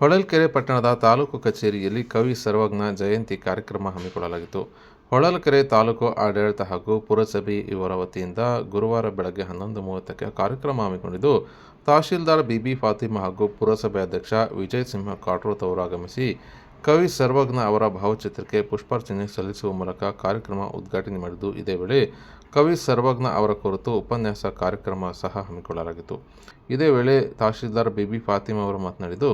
ಹೊಳಲ್ಕೆರೆ ಪಟ್ಟಣದ ತಾಲೂಕು ಕಚೇರಿಯಲ್ಲಿ ಕವಿ ಸರ್ವಜ್ಞ ಜಯಂತಿ ಕಾರ್ಯಕ್ರಮ ಹಮ್ಮಿಕೊಳ್ಳಲಾಗಿತ್ತು. ಹೊಳಲ್ಕೆರೆ ತಾಲೂಕು ಆಡಳಿತ ಹಾಗೂ ಪುರಸಭೆ ಇವರ ವತಿಯಿಂದ ಗುರುವಾರ ಬೆಳಗ್ಗೆ ಹನ್ನೊಂದು ಮೂವತ್ತಕ್ಕೆ ಕಾರ್ಯಕ್ರಮ ಹಮ್ಮಿಕೊಂಡಿದ್ದು, ತಹಶೀಲ್ದಾರ್ ಬಿಬಿ ಫಾತಿಮಾ ಹಾಗೂ ಪುರಸಭೆ ಅಧ್ಯಕ್ಷ ವಿಜಯ್ ಸಿಂಹ ಕಾಟ್ರೋತ್ ಅವರು ಆಗಮಿಸಿ ಕವಿ ಸರ್ವಜ್ಞ ಅವರ ಭಾವಚಿತ್ರಕ್ಕೆ ಪುಷ್ಪಾರ್ಚನೆ ಸಲ್ಲಿಸುವ ಮೂಲಕ ಕಾರ್ಯಕ್ರಮ ಉದ್ಘಾಟನೆ ಮಾಡಿದ್ದು, ಇದೇ ವೇಳೆ ಕವಿ ಸರ್ವಜ್ಞ ಅವರ ಕುರಿತು ಉಪನ್ಯಾಸ ಕಾರ್ಯಕ್ರಮ ಸಹ ಹಮ್ಮಿಕೊಳ್ಳಲಾಗಿತ್ತು. ಇದೇ ವೇಳೆ ತಹಶೀಲ್ದಾರ್ ಬಿಬಿ ಫಾತಿಮಾ ಅವರು ಮಾತನಾಡಿದ್ದು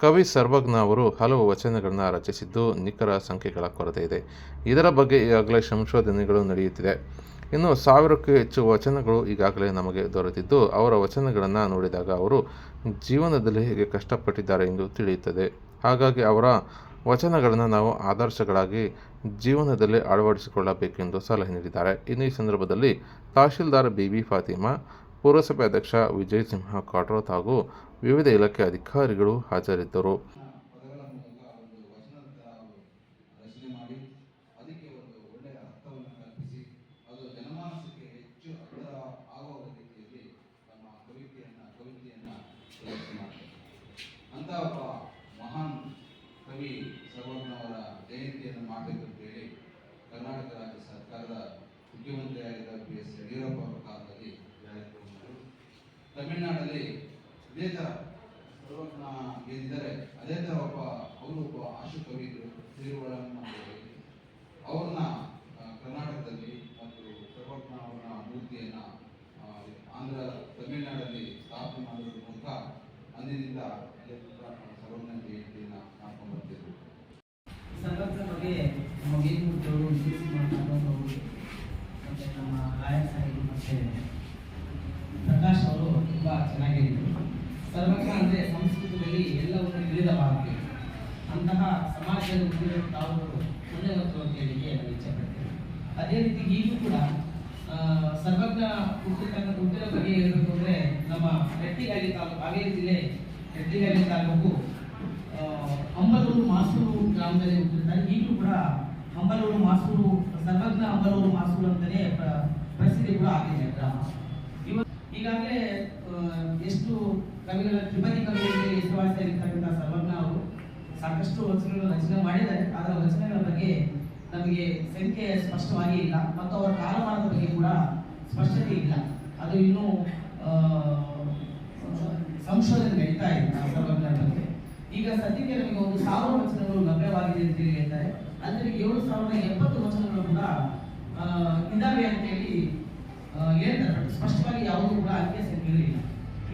ಕವಿ ಸರ್ವಜ್ಞ ಅವರು ಹಲವು ವಚನಗಳನ್ನು ರಚಿಸಿದ್ದು ನಿಖರ ಸಂಖ್ಯೆಗಳ ಕೊರತೆ ಇದೆ. ಇದರ ಬಗ್ಗೆ ಈಗಾಗಲೇ ಸಂಶೋಧನೆಗಳು ನಡೆಯುತ್ತಿದೆ. ಇನ್ನು ಸಾವಿರಕ್ಕೂ ಹೆಚ್ಚು ವಚನಗಳು ಈಗಾಗಲೇ ನಮಗೆ ದೊರೆತಿದ್ದು, ಅವರ ವಚನಗಳನ್ನು ನೋಡಿದಾಗ ಅವರು ಜೀವನದಲ್ಲಿ ಹೇಗೆ ಕಷ್ಟಪಟ್ಟಿದ್ದಾರೆ ಎಂದು ತಿಳಿಯುತ್ತದೆ. ಹಾಗಾಗಿ ಅವರ ವಚನಗಳನ್ನು ನಾವು ಆದರ್ಶಗಳಾಗಿ ಜೀವನದಲ್ಲಿ ಅಳವಡಿಸಿಕೊಳ್ಳಬೇಕೆಂದು ಸಲಹೆ ನೀಡಿದ್ದಾರೆ. ಇನ್ನು ಈ ಸಂದರ್ಭದಲ್ಲಿ ತಹಶೀಲ್ದಾರ್ ಬಿ ಬಿ ಫಾತಿಮಾ ಪುರಸಭೆ ಅಧ್ಯಕ್ಷ ವಿಜಯ್ ಸಿಂಹ ಕಾಟ್ರೋತ್ ಹಾಗೂ ವಿವಿಧ ಇಲಾಖೆ ಅಧಿಕಾರಿಗಳು ಹಾಜರಿದ್ದರು. ಕರ್ನಾಟಕ ರಾಜ್ಯ ಸರ್ಕಾರದ ಮುಖ್ಯಮಂತ್ರಿಯಾಗಿದ್ದ ಬಿ ಎಸ್ ಯಡಿಯೂರಪ್ಪ ಅವರ ಕಾಲದಲ್ಲಿ ತಮಿಳುನಾಡಲ್ಲಿ ಇದೇ ಥರ ಏನಿದ್ದಾರೆ ಅದೇ ಥರ ಒಬ್ಬ, ಅವರು ಒಬ್ಬ ಆಶು ಕವಿಗಳು ತಿರುವಳನ್ನು ಅವ್ರನ್ನ ಕರ್ನಾಟಕದಲ್ಲಿ ಮತ್ತು ಸರ್ವಜ್ಞ ಅವರ ಮೂರ್ತಿಯನ್ನು ಆಂಧ್ರ, ತಮಿಳುನಾಡಲ್ಲಿ ಸ್ಥಾಪನೆ ಮಾಡೋದ್ರ ಮೂಲಕ ಅಂದಿನಿಂದ ಸರ್ವಜ್ಞ ಜಯಂತಿಯನ್ನು ಮಾಡ್ಕೊಂಡು ಬರ್ತಿದ್ರು ಸರ್ವಜ್ಞ ಬಗ್ಗೆ ನಮಗೇನು ಮತ್ತು ನಮ್ಮ ಲಾಯರ್ ಸಾಹೇಬರು ಮತ್ತು ತುಂಬ ಚೆನ್ನಾಗಿ ಹೇಳಿದರು ಸರ್ವಜ್ಞ ಅಂದರೆ ಸಂಸ್ಕೃತದಲ್ಲಿ ಎಲ್ಲವನ್ನು ತಿಳಿದ ಭಾಗ ಅಂತಹ ಸಮಾಜದ ಹುಟ್ಟಿದ ತಾವು ಮುಂದೆ ಬರ್ತರು ಅಂತ ಹೇಳಿಕೆ ಅದೇ ರೀತಿ ಈಗಲೂ ಕೂಡ ಸರ್ವಜ್ಞ ಹುಟ್ಟಿರ್ತಕ್ಕ ಹುಟ್ಟಿದ ಬಗ್ಗೆ ಹೇಳಬೇಕು ಅಂದರೆ ನಮ್ಮ ರೆಟ್ಟಿಗಾಲಿ ತಾಲೂಕು ಹಾವೇರಿ ಜಿಲ್ಲೆ ರೆಟ್ಟಿಗಾಲಿ ತಾಲೂಕು ಅಂಬಲೂರು ಮಾಸೂರು ಗ್ರಾಮದಲ್ಲಿ ಹುಟ್ಟಿರ್ತಾರೆ ಈಗಲೂ ಕೂಡ ಅಂಬಲೂರು ಮಾಸೂರು, ಸರ್ವಜ್ಞ ಅಂಬಲೂರು ಮಾಸೂರು ಅಂತಲೇ ಪ್ರ- ಪ್ರಸಿದ್ಧಿ ಕೂಡ ಆಗಿದೆ ಗ್ರಾಮ. ಎಷ್ಟು ಕವಿಗಳ ತ್ರಿಪದಿ ಕವಿಗಳಿಗೆ ಹೆಸರುವಾಸಿಯಾಗಿರ್ತಕ್ಕಂಥ ಸರ್ವಜ್ಞ ಅವರು. ಸಾಕಷ್ಟು ವಚನಗಳನ್ನು ರಚನೆ ಮಾಡಿದ್ದಾರೆ. ಆದರೆ ವಚನಗಳ ಬಗ್ಗೆ ನಮಗೆ ಸಂಖ್ಯೆ ಸ್ಪಷ್ಟವಾಗಿ ಇಲ್ಲ. ಮತ್ತು ಅವರ ಕಾಲಮಾನದ ಬಗ್ಗೆ ಕೂಡ ಸ್ಪಷ್ಟತೆ ಇಲ್ಲ. ಅದು ಇನ್ನೂ ಸಂಶೋಧನೆ ನಡೀತಾ ಇದೆ ಸರ್ವಜ್ಞರ ಬಗ್ಗೆ. ಈಗ ಸದ್ಯಕ್ಕೆ ನಮಗೆ ಒಂದು ಸಾವಿರ ವಚನಗಳು ಲಭ್ಯವಾಗಿದೆ ಅಂತ ಹೇಳಿ ಹೇಳ್ತಾರೆ. ಅಂದರೆ ಏಳು ಸಾವಿರದ ಎಪ್ಪತ್ತು ವಚನಗಳು ಕೂಡ ಇದ್ದಾವೆ ಅಂತೇಳಿ ಆ, ಹೇಳ್ತಾರೆ. ಸ್ಪಷ್ಟವಾಗಿ ಯಾವುದೂ ಕೂಡ ಅಂಕೆ ಸಂಖ್ಯೆಗಳಿಲ್ಲ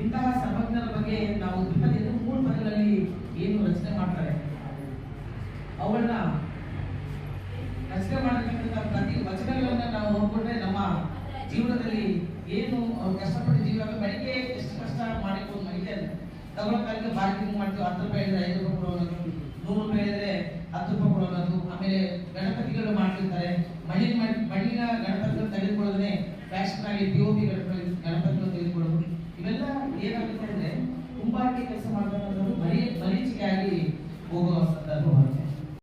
ಇಂತಹ ಸರ್ವಜ್ಞರ ಬಗ್ಗೆ ನಾವು ಅಂದ್ರೆ ಮೂರು ಪದಗಳಲ್ಲಿ ಏನು ರಚನೆ ಮಾಡ್ತಾರೆ? ಅವುಗಳನ್ನ ರಚನೆ ಮಾಡತಕ್ಕಂಥ ಪ್ರತಿ ವಚನಗಳನ್ನ ನಾವು ನೋಡ್ಕೊಂಡ್ರೆ ನಮ್ಮ ಜೀವನದಲ್ಲಿ ಏನು ಕಷ್ಟಪಟ್ಟು ಜೀವನ ಬೆಳಿಗ್ಗೆ ಎಷ್ಟು ಕಷ್ಟ ಮಾಡಿಕೊಂಡು ಮಹಿಳೆ ತಗೊಳಕ್ಕಾಗಿ ಬಾರ್ಗಿಂಗ್ ಮಾಡ್ತೀವಿ, ಹತ್ತು ರೂಪಾಯಿ ಹೇಳಿದ್ರೆ ಐದು ರೂಪಾಯಿ ಕೊಡೋದು ನೂರು ರೂಪಾಯಿ ಹೇಳಿದ್ರೆ ಹತ್ತು ರೂಪಾಯಿ ಕೊಡೋದು ಆಮೇಲೆ ಗಣಪತಿಗಳು ಮಾಡ್ತಿರ್ತಾರೆ. ಮಣ್ಣಿನ ಮಣ್- ಮಣ್ಣಿನ ಗಣಪತಿಗಳು ತೆಗೆದುಕೊಳ್ಳೋದೇ ಫ್ಯಾಷನ್ ಆಗಿ ಪಿ ಒ ಪಿ ಗಣಪತಿ ಗಣಪತಿಗಳು ತೆಗೆದುಕೊಳ್ಳೋದು.